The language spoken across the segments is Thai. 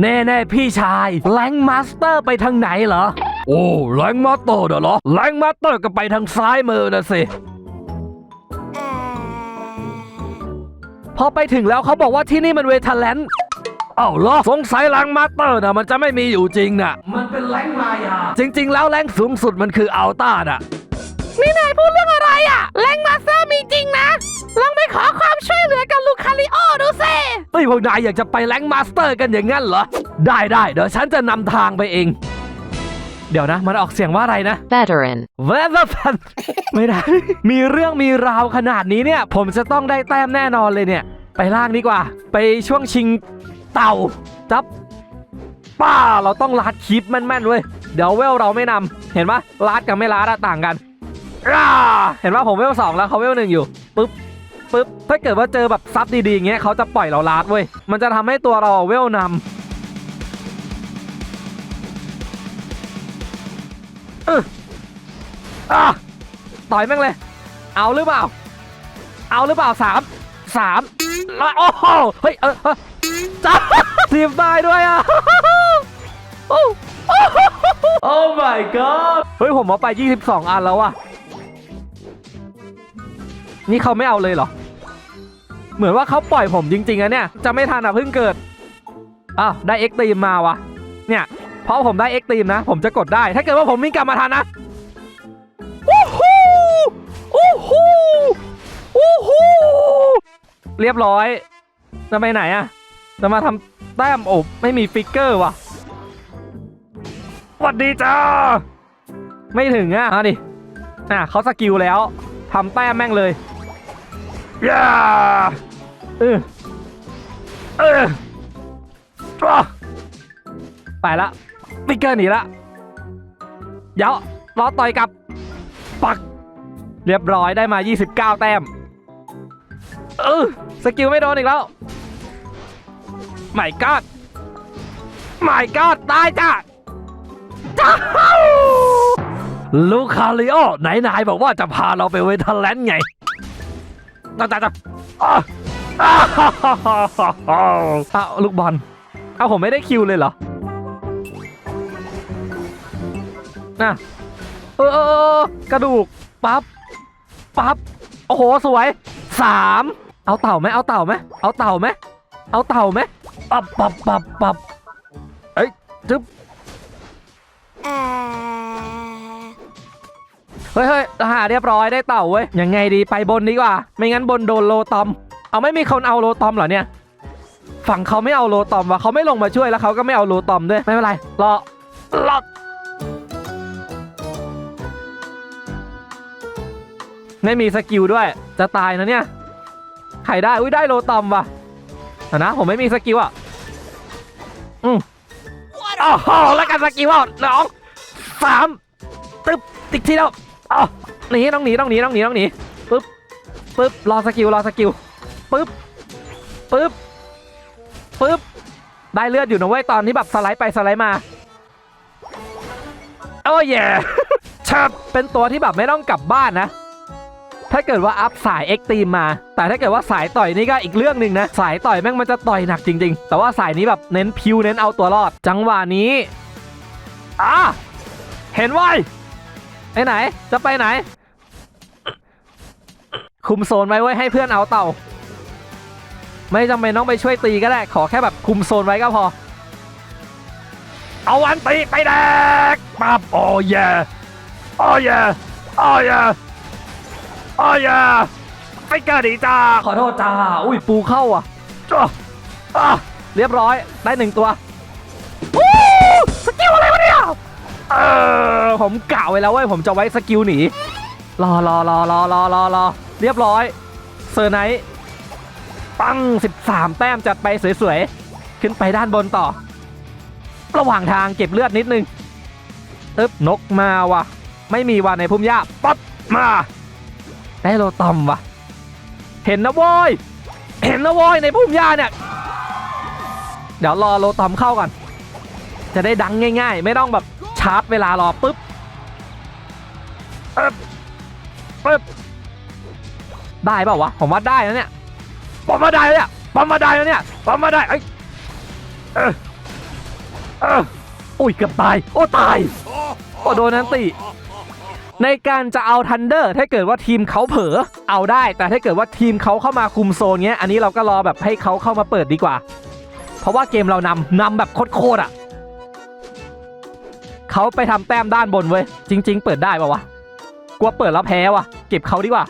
แน่ๆพี่ชายแรงมาสเตอร์ไปทางไหนเหรอ โอ้แรงมาสเตอร์เหรอแรงมาสเตอร์ก็ไปทางซ้ายมือนะสิ พอไปถึงแล้วเขาบอกว่าที่นี่มันเวทแลนด์เอ้าเหรอสงสัยแรงมาสเตอร์นะมันจะไม่มีอยู่จริงน่ะ มันเป็นแรงมายาจริง ๆ แล้วแรงสูงสุดมันคืออัลต้าน่ะนี่นายพูดเรื่องอะไรอะแรงมาสเตอร์มีจริงนะลองไปข พวกนายอยากจะไปแรงมาสเตอร์กันอย่างงั้นเหรอ ได้ได้เดี๋ยวฉันจะนำทางไปเอง เดี๋ยวนะ มันออกเสียงว่าอะไรนะ veteran, เวเ e พันไม่ได้ มีเรื่องมีราวขนาดนี้เนี่ย ผมจะต้องได้แต้มแน่นอนเลยเนี่ย ไปล่างดีกว่า ไปช่วงชิงเต่าจับป้าเราต้องลัดคลิปแม่นๆเว้ยเดี๋ยวเวลเราไม่นำเห็นปะลัดกับไม่ลัดอะต่างกันอ่าเห็นปะผมเวลสองแล้วเขาเวลหนึ่งอยู่ ปึ๊บปึ๊บถ้าเกิดว่าเจอแบบซับดีๆอย่างเงี้ยเขาจะปล่อยเราลัดเว้ยมันจะทำให้ตัวเราเวลนำเอออะต่อยแม่งเลย เอาหรือเปล่า เอาหรือเปล่าสามสามแล้วโอ้โหเฮ้ยเออเออจ้าทีมตายด้วยอะโอ้โอ้ my god เฮ้ยผมเอาไป 22 อันแล้วอะ นี่เขาไม่เอาเลยเหรอ เหมือนว่าเขาปล่อยผมจริงๆอะเนี่ย จะไม่ทันอะเพิ่งเกิดอ้าวได้เอ็กตีมมาวะเนี่ยเพราะผมได้เอ็กตีมนะ ผมจะกดได้ ถ้าเกิดว่าผมวิ่งกลับมาทันนะโอ้โหโอ้โหโอ้โหเรียบร้อยจะไปไหนอะจะมาทำแต้มโอบไม่มีฟิกเกอร์ว่ะสวัสดีจ้าไม่ถึงอะเอาดิอะเขาสกิลแล้วทำแต้มแม่งเลย ย่าเออเอออะไปละฟิกเกอร์หนีละเดี๋ยวรอต่อยกลับ ปัก เรียบร้อยได้มา 29 แต้ม เออสกิลไม่โดนอีกแล้วไม่กอดไม่กอดตายจ้าจ้าลูคาริโอไหนนายบอกว่าจะพาเราไปเวทแลนด์ไง จ้าจ้าจ้าอ้าวอ้าวอ้าวลูกบอลเอาผมไม่ได้คิวเลยเหรอน่ะเออเออเออกระดูกปั๊บปั๊บโอ้โหสวยสามเอาเต่าไหมเอาเต่าไหมเอาเต่าไหมเอาเต่าไหมปับปับปับปับเอ้ยจึ๊บ เฮ้ยเฮ้ยหาเรียบร้อยได้เต่าเว้ย ยังไงดีไปบนดีกว่า ไม่งั้นบนโดนโลตอม เอาไม่มีคนเอาโลตอมเหรอเนี่ย ฝั่งเขาไม่เอาโลตอมวะเขาไม่ลงมาช่วยแล้วเขาก็ไม่เอาโลตอมด้วย ไม่เป็นไร รอ รอไม่มีสกิลด้วย จะตายนะเนี่ยใครได้ อุ้ยได้โลตอมว่ะเดี๋ยวนะ ผมไม่มีสกิลอะ อืมโอ้โหแล้วกันสกิลอะน้องสามตึ๊บติ๊กทีแล้ว อ๋อหนีต้องหนีต้องหนีต้องหนีต้องหนีปึ๊บปึ๊บรอสกิลรอสกิลปึ๊บปึ๊บปึ๊บได้เลือดอยู่นะเว้ยตอนที่แบบสไลด์ไปสไลด์มาโอ้ยชับเป็นตัวที่แบบไม่ต้องกลับบ้านนะ ถ้าเกิดว่าอัพสายเอ็กตีมมา แต่ถ้าเกิดว่าสายต่อยนี่ก็อีกเรื่องหนึ่งนะ สายต่อยแม่งมันจะต่อยหนักจริง ๆ แต่ว่าสายนี้แบบเน้นพิวเน้นเอาตัวรอด จังหวะนี้อ่าเห็นไว้ ไอ้ไหน จะไปไหน คุมโซนไว้ไว้ให้เพื่อนเอาเต่า ไม่จำเป็นต้องไปช่วยตีก็ได้ ขอแค่แบบคุมโซนไว้ก็พอ เอาวันตีไปแดกปั๊บโอ้ยโอ้ยโอ้ยอ้ยาไม่เกิดดีจ้า ขอโทษจ้า อุ้ยปูเข้าอะจ้าอะเรียบร้อยได้หนึ่งตัววู้ เออผมกล่าวไว้แล้วเว้ยผมจะไว้สกิลหนีรอรอรอรอรอรอรอเรียบร้อยเซอร์ไนท์ปัง 13 แต้มจัดไปสวยๆ ขึ้นไปด้านบนต่อ ระหว่างทางเก็บเลือดนิดนึงตึ๊บนกมาว่ะ ไม่มีวันในพุ่มหญ้าปั๊บมา ได้โลตอมวะเห็นนะโว้ยเห็นนะโว้ยในพุ่มหญ้าเนี่ย เดี๋ยวรอโลตอมเข้าก่อน จะได้ดังง่าย ๆ ไม่ต้องแบบ ชาร์จเวลารอปุ๊บปึ๊บปึ๊บได้เปล่าวะ ผมว่าได้นะเนี่ยผมว่าได้แล้วเนี่ยผมว่าได้แล้วเนี่ยผมว่าได้เอ้ยเออเอออุ้ยเกือบตาย โอ้ตายโอ้โดนนันติในการจะเอาทันเดอร์ถ้าเกิดว่าทีมเขาเผลอเอาได้ แต่ถ้าเกิดว่าทีมเขาเข้ามาคุมโซนเงี้ย อันนี้เราก็รอแบบให้เขาเข้ามาเปิดดีกว่า เพราะว่าเกมเรานำนำแบบโคตรๆอะ เขาไปทำแต้มด้านบนเว้ย จริง ๆ เปิดได้ปะวะกลัวเปิดแล้วแพ้วะเก็บเขาดีกว่า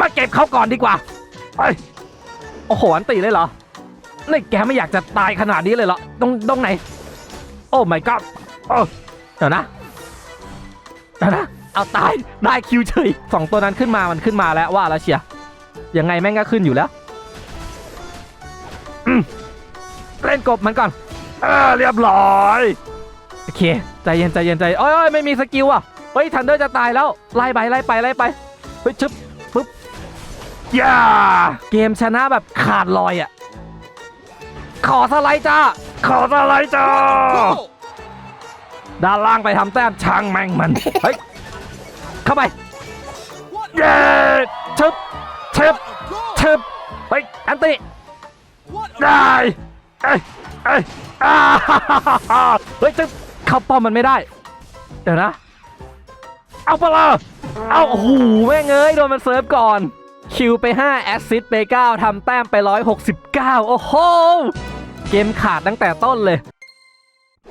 มาเก็บเขาก่อนดีกว่าไปโอ้โหอันตีเลยเหรอนี่แกไม่อยากจะตายขนาดนี้เลยเหรอตรงตรงไหน โอ้ my god โอ้เดี๋ยวนะเดี๋ยวนะเอาตายได้คิวเฉยสองตัวนั้นขึ้นมามันขึ้นมาแล้วว่าแล้วเชียยังไงแม่งก็ขึ้นอยู่แล้วเล่นกบมันก่อน เออเรียบร้อยโอเค ใจเย็นใจเย็นใจโอ้ยโอ้ยไม่มีสกิลอะเฮ้ยทันเดอร์จะตายแล้วไล่ไปไล่ไปไล่ไปเฮ้ยชึบปึ๊บย่าเกมชนะแบบขาดลอยอะขอสไลด์จ้าขอสไลด์จ้าด้านล่างไปทำแต้มช่างแม่งมันเฮ้ยเข้าไปเย้ชึบชึบชึบเฮ้ยอันติได้เอ้ย เอ้ยอ่าเฮ้ยจะเข้าป้อมมันไม่ได้ เดี๋ยวนะ เอาไปละเอาโอ้โหแม่งเอ้ยโดนมันเซิร์ฟก่อน คิวไป 5 แอสซิสไป 9ทำแต้มไป 169 โอ้โห เกมขาดตั้งแต่ต้นเลย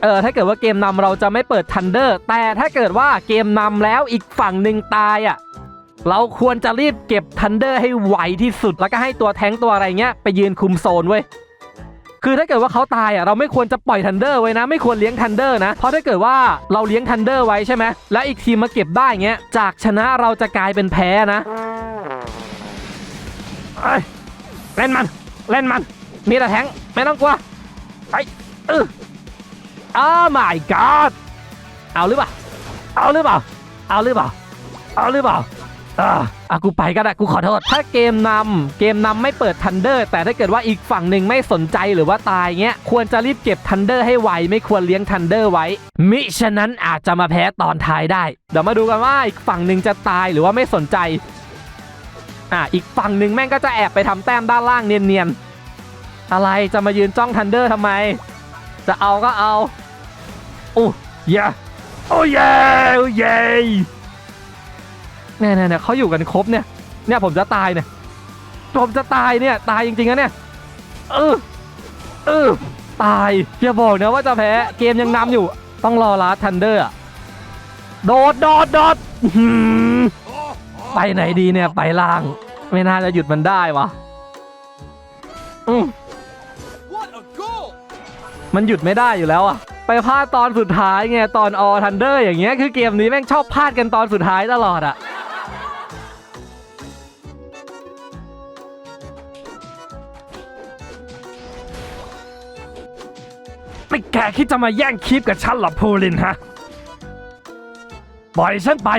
เออ ถ้าเกิดว่าเกมนำเราจะไม่เปิดทันเดอร์ แต่ถ้าเกิดว่าเกมนำแล้วอีกฝั่งหนึ่งตายอะเราควรจะรีบเก็บทันเดอร์ให้ไวที่สุดแล้วก็ให้ตัวแท้งตัวอะไรเงี้ย ไปยืนคุมโซนเว้ย คือถ้าเกิดว่าเขาตายอะเราไม่ควรจะปล่อยทันเดอร์ไว้นะ ไม่ควรเลี้ยงทันเดอร์นะ เพราะถ้าเกิดว่าเราเลี้ยงทันเดอร์ไว้ใช่ไหมแล้วอีกทีมมาเก็บได้เงี้ยจากชนะเราจะกลายเป็นแพ้นะเอ้ยเล่นมันเล่นมัน มีแต่แทงไม่ต้องกลัวไปเอออ้า my god เอาหรือเปล่าเอาหรือเปล่าเอาหรือเปล่าเอาหรือเปล่า อ่าอะกูไปก็ได้กูขอโทษ ถ้าเกมนำเกมนำไม่เปิดทันเดอร์แต่ถ้าเกิดว่าอีกฝั่งหนึ่งไม่สนใจหรือว่าตายเงี้ย ควรจะรีบเก็บทันเดอร์ให้ไวไม่ควรเลี้ยงทันเดอร์ไว้ มิฉะนั้นอาจจะมาแพ้ตอนท้ายได้ เดี๋ยวมาดูกันว่าอีกฝั่งหนึ่งจะตายหรือว่าไม่สนใจ อะอีกฝั่งหนึ่งแม่งก็จะแอบไปทำแต้มด้านล่างเนียนๆ อะไรจะมายืนจ้องทันเดอร์ทำไม จะเอาก็เอาโอ้ยโอ้ยโอ้เย่ เนี่ยเนี่ยเนี่ยเขาอยู่กันครบเนี่ยเนี่ยผมจะตายเนี่ยผมจะตายเนี่ยตายจริงๆนะเนี่ยเออเออตายอย่าบอกนะว่าจะแพ้เกมยังนำอยู่ ต้องรอลาทันเดอร์อะโดดโดดโดดไปไหนดีเนี่ยไปล่าง ไม่น่าจะหยุดมันได้วะอืมมันหยุดไม่ได้อยู่แล้วอะไปพลาดตอนสุดท้ายไงตอนออทันเดอร์อย่างเงี้ยคือเกมนี้แม่งชอบพลาดกันตอนสุดท้ายตลอดอะ คิดจะมาแย่งคลิปกับฉันหรอพูลินฮะปล่อยฉันไป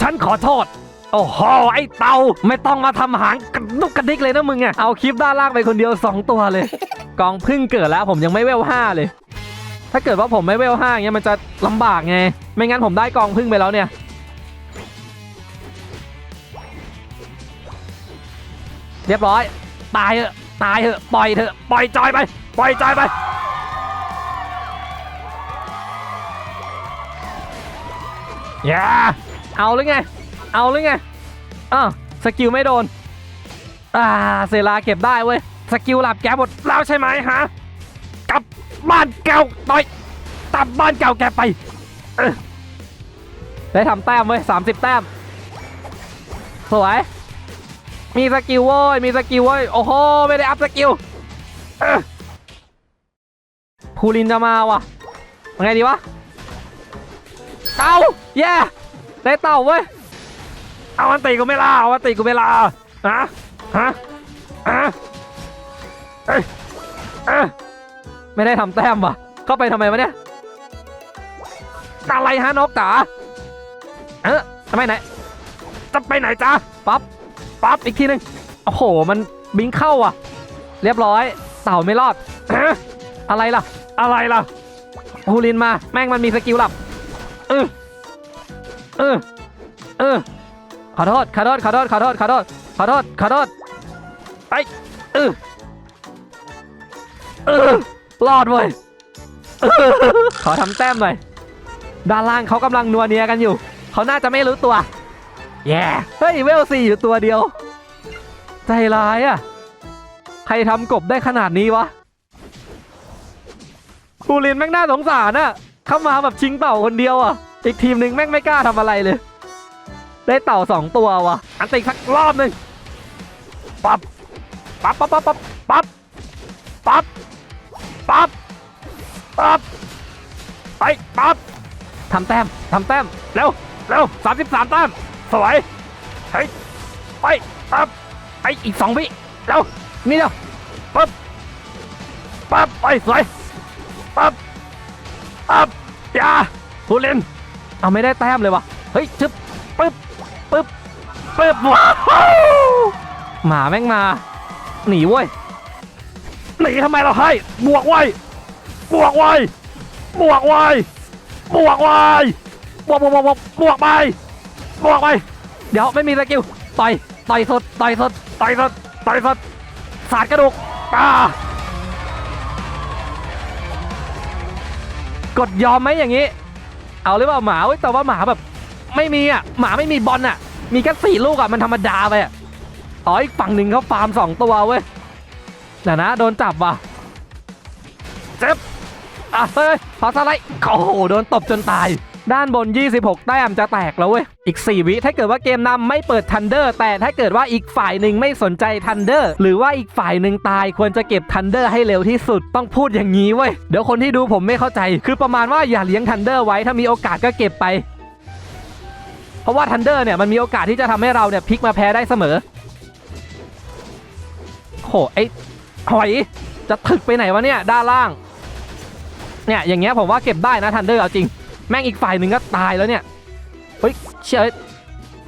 ฉันขอโทษ โอ้โหไอเตาไม่ต้องมาทำหางกระดุกกระดิกเลยนะมึงอะเอาคลิปด้านล่างไปคนเดียว 2 ตัวเลย กองพึ่งเกิดแล้วผมยังไม่เวลห้าเลย ถ้าเกิดว่าผมไม่เวลห้างเงี้ยมันจะลำบากไง ไม่งั้นผมได้กองพึ่งไปแล้วเนี่ยเรียบร้อย ตายเถอะตายเถอะปล่อยเถอะปล่อยจอยไป ปล่อยจอยไป อย่าเอาหรือไง เอาหรือไงอ้าวสกิลไม่โดน อ่าเซราเก็บได้เว้ย สกิลหลับแกหมดแล้วใช่ไหมฮะ กลับบ้านเก่าต่อยกลับบ้านเก่าแกไป ได้ทำแต้มเว้ยสามสิบแต้ม สวย มีสกิลเว้ย มีสกิลเว้ย โอ้โห ไม่ได้อัพสกิลเออภูรินจะมาว่ะยังไงดีวะ เต่าแย่ได้เต่าเว้ยเอาอันตีกูไม่ล่าเอาอันตีกูไม่ล่าฮะฮะฮะเอ้ยเอ้ยไม่ได้ทำแต้มว่ะ เข้าไปทำไมวะเนี่ยอะไรฮะนกจ๋าเออทำไมไหนจะไปไหนจ๊ะปั๊บปั๊บอีกทีหนึ่งโอ้โห มันบิงเข้าอะ เรียบร้อย เต่าไม่รอดเอ๊ะอะไรล่ะ อะไรล่ะฮูลินมา แม่งมันมีสกิลหลับ เออเออเออขอโทษขอโทษขอโทษขอโทษขอโทษขอโทษขอโทษไปเออเออรอดเว้ยขอทำแต้มหน่อยด้านล่างเขากำลังนัวเนียกันอยู่ เขาน่าจะไม่รู้ตัว แย่เฮ้ยเวลสี่อยู่ตัวเดียว ใจร้ายอะ ใครทำกบได้ขนาดนี้วะ คูลินแม่งน่าสงสารอะ เข้ามาแบบชิงเต่าคนเดียวอะ อีกทีมหนึ่งแม่งไม่กล้าทำอะไรเลย ได้เต่าสองตัวว่ะ อันติสักรอบหนึ่งปั๊บปั๊บปั๊บปั๊บปั๊บปั๊บปั๊บปั๊บปับไปปั๊บทำแต้มทำแต้มเร็วเร็วสามสิบสามแต้มสวยเฮ้ยไปปั๊บไปอีกสองวิเร็วนี่เร็วปั๊บปั๊บไปสวยปั๊บปั๊บ อย่าผู้เล่นเอาไม่ได้แต้มเลยวะเฮ้ยชึบปึ๊บปึ๊บปึ๊บว้าวหมาแม่งมา หนีเว้ยหนีทำไมเราให้บวกไว้บวกไว้บวกไว้บวกไว้บวกบวกบวกบวกบวกไปบวกไป เดี๋ยวไม่มีสกิลต่อยต่อยสดต่อยสดต่อยสดต่อยสดสาดกระดูกอ่า กดยอมไหมอย่างนี้ เอาหรือเปล่าหมาเว้ยแต่ว่าหมาแบบ ไม่มีอะหมาไม่มีบอลอะ มีแค่สี่ลูกอะมันธรรมดาไปอะอ๋ออีกฝั่งหนึ่งเขาฟาร์มสองตัวเว้ยนะนะโดนจับว่ะเจ็บอะเฮ้ยพอสไลด์โอ้โหโดนตบจนตาย ด้านบน 26 แต้มจะแตกแล้วเว้ย อีก 4 วิถ้าเกิดว่าเกมนำไม่เปิดทันเดอร์แต่ถ้าเกิดว่าอีกฝ่ายหนึ่งไม่สนใจทันเดอร์หรือว่าอีกฝ่ายหนึ่งตายควรจะเก็บทันเดอร์ให้เร็วที่สุดต้องพูดอย่างนี้เว้ย เดี๋ยวคนที่ดูผมไม่เข้าใจ คือประมาณว่าอย่าเลี้ยงทันเดอร์ไว้ถ้ามีโอกาสก็เก็บไป เพราะว่าทันเดอร์เนี่ยมันมีโอกาสที่จะทำให้เราเนี่ยพลิกมาแพ้ได้เสมอโหไอ้หอยจะถึกไปไหนวะเนี่ยด้านล่างเนี่ยอย่างเงี้ยผมว่าเก็บได้นะทันเดอร์เอาจริง แม่งอีกฝ่ายหนึ่งก็ตายแล้วเนี่ยเฮ้ยเชื่อ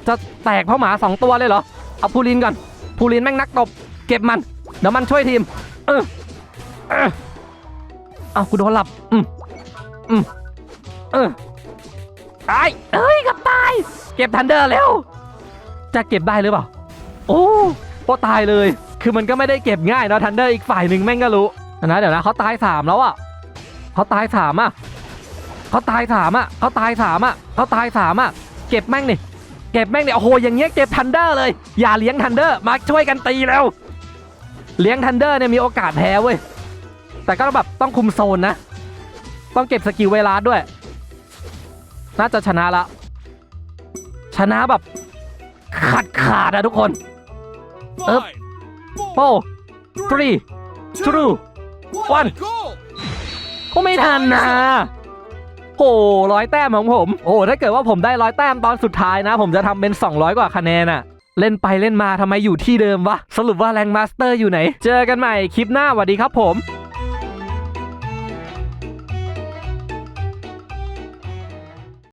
จะแตกเพราะหมาสองตัวเลยเหรอเอาพูลินก่อนพูลินแม่งนักตบ เก็บมันเดี๋ยวมันช่วยทีม เออเออเอากูโดนหลับอืมอืมเออตายเอ้ยกับตาย เก็บทันเดอร์แล้วจะเก็บได้หรือเปล่า โอ้โอ้ตายเลย คือมันก็ไม่ได้เก็บง่ายเนาะทันเดอร์อีกฝ่ายหนึ่งแม่งก็รู้นะเดี๋ยวนะเขาตายสามแล้วอะเขาตายสามอะ เขาตายสามอะเขาตายสามอะเขาตายสามอะเก็บแม่งนี่เก็บแม่งเนี่ยโอ้โหอย่างเงี้ยเก็บทันเดอร์เลย อย่าเลี้ยงทันเดอร์มาช่วยกันตีแล้ว เลี้ยงทันเดอร์เนี่ยมีโอกาสแพ้เว้ยแต่ก็แบบต้องคุมโซนนะ ต้องเก็บสกิลเวลาด้วย น่าจะชนะละ ชนะแบบ ขาดขาดๆอะทุกคน Up. Five, โอ้ three two what one. a goal! ก็ไม่ทันนะ โอ้ร้อยแต้มของผม โอ้ถ้าเกิดว่าผมได้ร้อยแต้มตอนสุดท้ายนะ ผมจะทำเป็น 200 กว่าคะแนนอะเล่นไปเล่นมาทำไมอยู่ที่เดิมวะ สรุปว่าแรงมาสเตอร์อยู่ไหน เจอกันใหม่คลิปหน้าสวัสดีครับผม